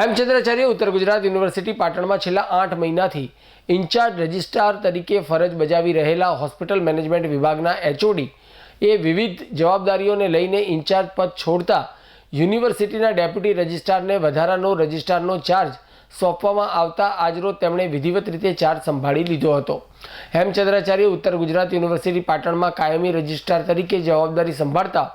હેમચંદ્રાચાર્ય ઉત્તર ગુજરાત યુનિવર્સિટી પાટણમાં છેલ્લા આઠ મહિનાથી ઇન્ચાર્જ રજિસ્ટ્રાર તરીકે ફરજ બજાવી રહેલા હોસ્પિટલ મેનેજમેન્ટ વિભાગના એચઓડી એ વિવિધ જવાબદારીઓને લઈને ઇન્ચાર્જ પદ છોડતા યુનિવર્સિટીના ડેપ્યુટી રજિસ્ટ્રારને વધારાનો રજિસ્ટ્રારનો ચાર્જ સોંપવામાં આવતા આજરોજ તેમણે વિધિવત રીતે ચાર્જ સંભાળી લીધો હતો. હેમચંદ્રાચાર્ય ઉત્તર ગુજરાત યુનિવર્સિટી પાટણમાં કાયમી રજિસ્ટ્રાર તરીકે જવાબદારી સંભાળતા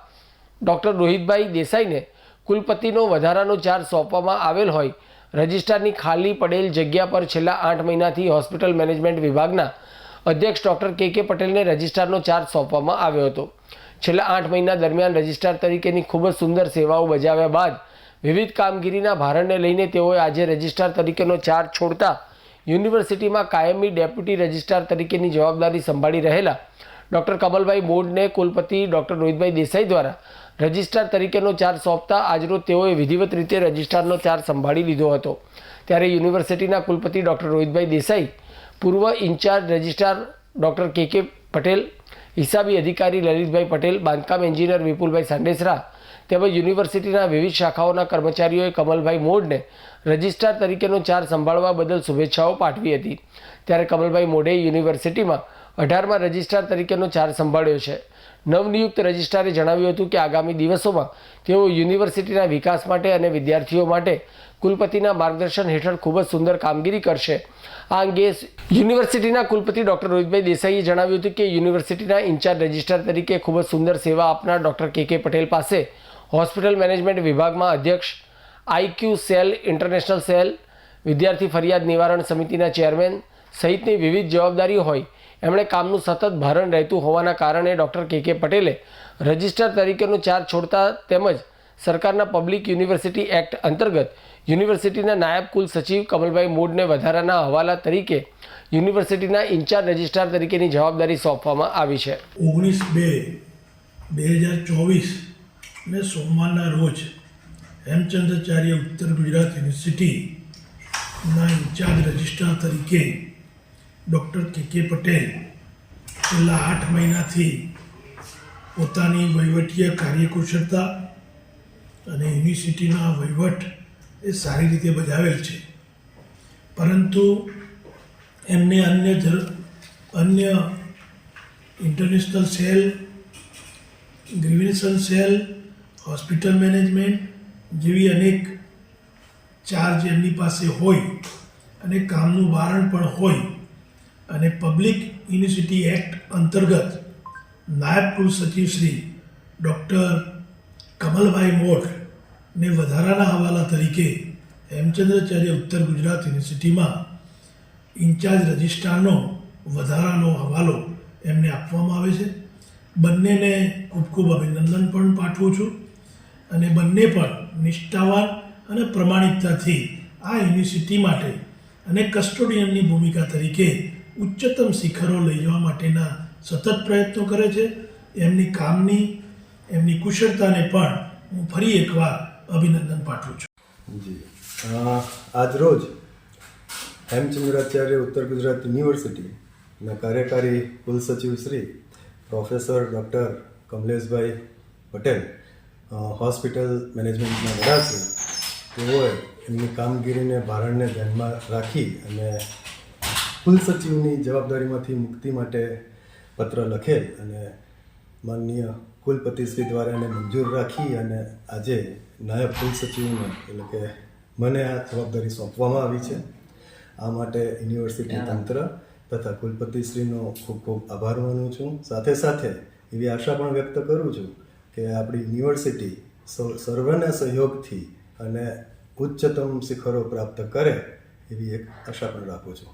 ડૉક્ટર રોહિતભાઈ દેસાઈને કુલપતિનો વધારાનો ચાર્જ સોંપવામાં આવેલ હોય. રજિસ્ટ્રારની ખાલી પડેલ જગ્યા પર છેલ્લા આઠ મહિનાથી હોસ્પિટલ મેનેજમેન્ટ વિભાગના અધ્યક્ષ ડૉક્ટર કે કે પટેલને રજિસ્ટ્રારનો ચાર્જ સોંપવામાં આવ્યો હતો. છેલ્લા આઠ મહિના દરમિયાન રજિસ્ટ્રાર તરીકેની ખૂબ જ સુંદર સેવાઓ બજાવ્યા બાદ વિવિધ કામગીરીના ભારણને લઈને તેઓએ આજે રજિસ્ટ્રાર તરીકેનો ચાર્જ છોડતા યુનિવર્સિટીમાં કાયમી ડેપ્યુટી રજિસ્ટ્રાર તરીકેની જવાબદારી સંભાળી રહેલા ડૉક્ટર કમલભાઈ બોર્ડને કુલપતિ ડૉક્ટર રોહિતભાઈ દેસાઈ દ્વારા રજિસ્ટ્રાર તરીકેનો ચાર્જ સોંપતા આજરોજ તેઓએ વિધિવત રીતે રજિસ્ટ્રારનો ચાર્જ સંભાળી લીધો હતો. ત્યારે યુનિવર્સિટીના કુલપતિ ડૉક્ટર રોહિતભાઈ દેસાઈ, પૂર્વ ઇન્ચાર્જ રજિસ્ટ્રાર ડૉક્ટર કે કે પટેલ, હિસાબી અધિકારી લલિતભાઈ પટેલ, બાંધકામ એન્જિનિયર વિપુલભાઈ સાંડેસરા તેમજ યુનિવર્સિટીના વિવિધ શાખાઓના કર્મચારીઓએ કમલભાઈ મોડને રજિસ્ટ્રાર તરીકેનો ચાર્જ સંભાળવા બદલ શુભેચ્છાઓ પાઠવી હતી. ત્યારે કમલભાઈ મોડે યુનિવર્સિટીમાં અઢારમાં રજિસ્ટ્રાર તરીકેનો ચાર્જ સંભાળ્યો છે. નવનિયુક્ત રજિસ્ટ્રારે જણાવ્યું હતું કે આગામી દિવસોમાં તેઓ યુનિવર્સિટીના વિકાસ માટે અને વિદ્યાર્થીઓ માટે કુલપતિના માર્ગદર્શન હેઠળ ખૂબ જ સુંદર કામગીરી કરશે. આ અંગે યુનિવર્સિટીના કુલપતિ ડૉક્ટર રોહિતભાઈ દેસાઈએ જણાવ્યું હતું કે યુનિવર્સિટીના ઇન્ચાર્જ રજિસ્ટ્રાર તરીકે ખૂબ જ સુંદર સેવા આપનાર ડૉક્ટર કે કે પટેલ પાસે હોસ્પિટલ મેનેજમેન્ટ વિભાગમાં અધ્યક્ષ આઈક્યુ સેલ ઇન્ટરનેશનલ સેલ, વિદ્યાર્થી ફરિયાદ નિવારણ સમિતિના ચેરમેન સહિતની વિવિધ જવાબદારીઓ હોય એમણે કામનું સતત ભારણ રહેતું હોવાના કારણે ડૉક્ટર કે કે પટેલે રજિસ્ટ્રાર તરીકેનો ચાર્જ છોડતા તેમજ સરકારના પબ્લિક યુનિવર્સિટી એક્ટ અંતર્ગત યુનિવર્સિટીના નાયબ કુલ સચિવ કમલભાઈ મોડને વધારાના હવાલા તરીકે યુનિવર્સિટીના ઇન્ચાર્જ રજિસ્ટ્રાર તરીકેની જવાબદારી સોંપવામાં આવી છે. ઓગણીસ બે બે હજાર ચોવીસ ને સોમવારના રોજ હેમચંદ્રાચાર્ય ઉત્તર ગુજરાત યુનિવર્સિટીના ઇન્ચાર્જ રજિસ્ટ્રાર તરીકે ડૉક્ટર કે કે પટેલ છેલ્લા આઠ મહિનાથી પોતાની વહીવટીય કાર્યકુશળતા અને યુનિવર્સિટીના વહીવટ એ સારી રીતે બજાવેલ છે. પરંતુ એમને અન્ય જર અન્ય international cell ગ્રીવિનેશન cell, hospital management જેવી અનેક ચાર્જ એમની પાસે હોય અને કામનું ભારણ પણ હોય અને પબ્લિક યુનિવર્સિટી એક્ટ અંતર્ગત નાયબ કુલ સચિવ શ્રી ડૉક્ટર કમલભાઈ મોઠને વધારાના હવાલા તરીકે હેમચંદ્રાચાર્ય ઉત્તર ગુજરાત યુનિવર્સિટીમાં ઇન્ચાર્જ રજિસ્ટ્રારનો વધારાનો હવાલો એમને આપવામાં આવે છે. બંનેને ખૂબ ખૂબ અભિનંદન પણ પાઠવું છું અને બંને પણ નિષ્ઠાવાન અને પ્રમાણિકતાથી આ યુનિવર્સિટી માટે અને કસ્ટોડિયનની ભૂમિકા તરીકે ઉચ્ચતમ શિખરો લઈ જવા માટેના સતત પ્રયત્નો કરે છે. એમની કામની, એમની કુશળતાને પણ હું ફરી એકવાર અભિનંદન પાઠવું છું. જી. આજરોજ હેમચંદ્રાચાર્ય ઉત્તર ગુજરાત યુનિવર્સિટીના કાર્યકારી કુલસચિવ Shri professor doctor Kamleshbhai Patel hospital મેનેજમેન્ટના વડા છે. તેઓએ એમની કામગીરીને ભારણને ધ્યાનમાં રાખી અને કુલસચિવની જવાબદારીમાંથી મુક્તિ માટે પત્ર લખેલ અને માનનીય કુલપતિશ્રી દ્વારા એને મંજૂર રાખી અને આજે નાયબ કુલસચિવને એટલે કે મને આ જવાબદારી સોંપવામાં આવી છે. આ માટે યુનિવર્સિટી તંત્ર તથા કુલપતિશ્રીનો ખૂબ ખૂબ આભાર માનું છું. સાથે સાથે એવી આશા પણ વ્યક્ત કરું છું કે આપણી યુનિવર્સિટી સર્વના સહયોગથી અને ઉચ્ચતમ શિખરો પ્રાપ્ત કરે એવી એક આશા પણ રાખું છું